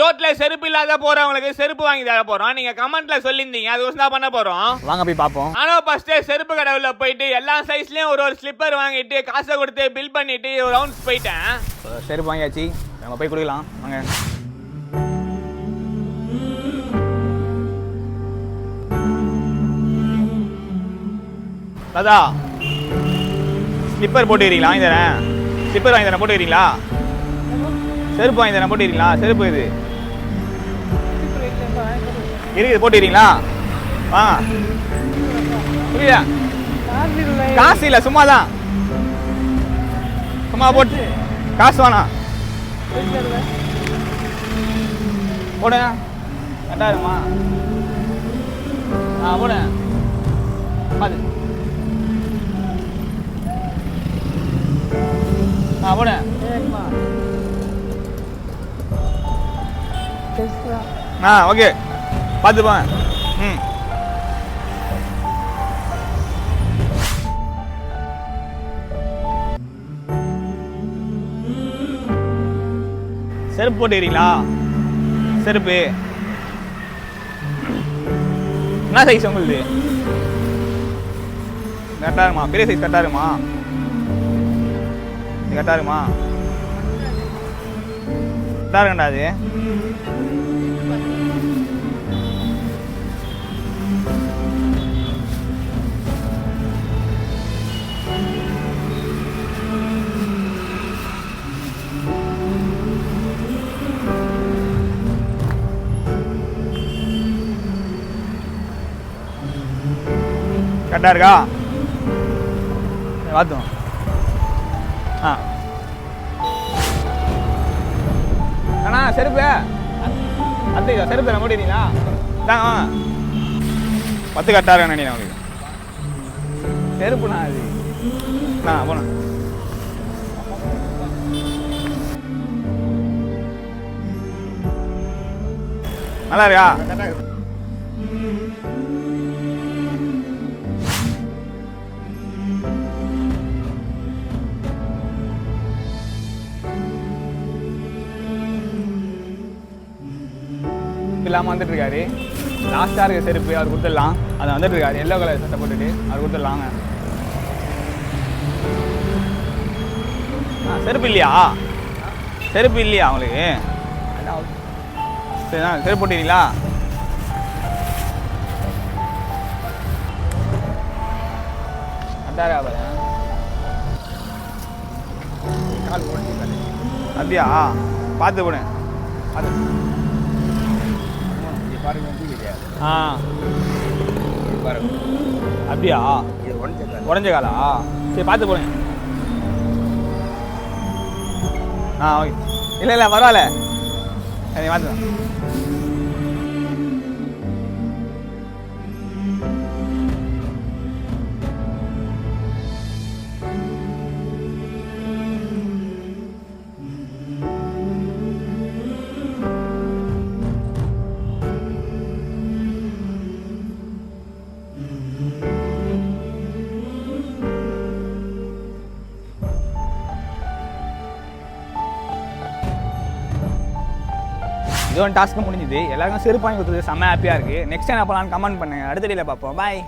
ரோட்ல செருப்பு இல்லாத போறவங்களுக்கு செருப்பு வாங்கி தர போறோம். நீங்க கமெண்ட்ல சொல்லியிருந்தீங்க அது தான் பண்ண போறோம். வாங்க போய் பார்ப்போம். ஆனா ஃபர்ஸ்ட் செருப்பு கடவுல போயிட்டு எல்லா சைஸ்லயும் ஒரு ஒரு ஸ்லிப்பர் வாங்கிட்டு காசை கொடுத்து பில் பண்ணிட்டு ஒரு ரவுண்ட்ஸ் போயிட்டேன். செருப்பு வாங்கியாச்சு. நம்ம போய் கொடுக்கலாம். வாங்க. தாதா ஸ்லிப்பர் போட்டுக்கிறீங்களா? வாங்கி தரேன். ஸ்லிப்பர் வாங்கி தரேன். போட்டுக்கிறீங்களா? செருப்பு வாங்கி தரேன். போட்டுக்கிறீங்களா? செருப்பு இது. இருக்குது போட்டுக்கிறீங்களா? ஆ. புரியல காசு இல்லை சும்மா தான் சும்மா போட்டு காசு வேணாம். போடுங்க. ரெண்டாயிரமா? ஆ போடுங்க பாத்து. ஆ போடுங்க ஆ ஓகே. பார்த்து ம். செருப்பு போட்டுக்கிறீங்களா? செருப்பு. என்ன சைஸ் உங்களுது? கரெக்டாக இருக்குமா? பெரிய சைஸ் கரெக்டாக இருக்குமா? கரெக்டாக இருக்குமா? கரெக்டாக இருக்கண்டா அது. கரெக்டாக இருக்கா? பார்த்துவோம் ஆ. அண்ணா செருப்பு. அத்தை செருப்பு நான் போட்டுறீங்களா தாங்க பத்து கரெக்டாக இருக்கா நினைக்கிறேன் உங்களுக்கு. செருப்புண்ணா அது. அண்ணா போனேன் நல்லா இருக்கா? இல்லாமல் வந்துட்டு இருக்காரு லாஸ்ட்டாக இருக்க செருப்பு அவர் கொடுத்துடலாம். அதை வந்துட்டு இருக்காரு எல்லோ கலர் சட்டை போட்டுட்டு அவர் கொடுத்துடலாங்க. ஆ செருப்பு இல்லையா? செருப்பு இல்லையா அவங்களுக்கு சரி தான் செருப்பு போட்டுறீங்களா அப்படியா? பார்த்து போனேன் பார்த்து. ஆ. அப்படியா? உடஞ்ச காலா? சரி பார்த்து போகிறேன் ஆ ஓகே. இல்லை இல்லை பரவாயில்ல. சரி பார்த்து இதோ டாஸ்க்கு முடிஞ்சுது. எல்லாருக்கும் செருப்பு வாங்கி கொடுத்தது செம்ம ஹாப்பியாக இருக்குது நெக்ஸ்ட் டைம் அப்போலாம் கமெண்ட் பண்ணுங்கள் அடுத்த டேல பார்ப்போம். பாய்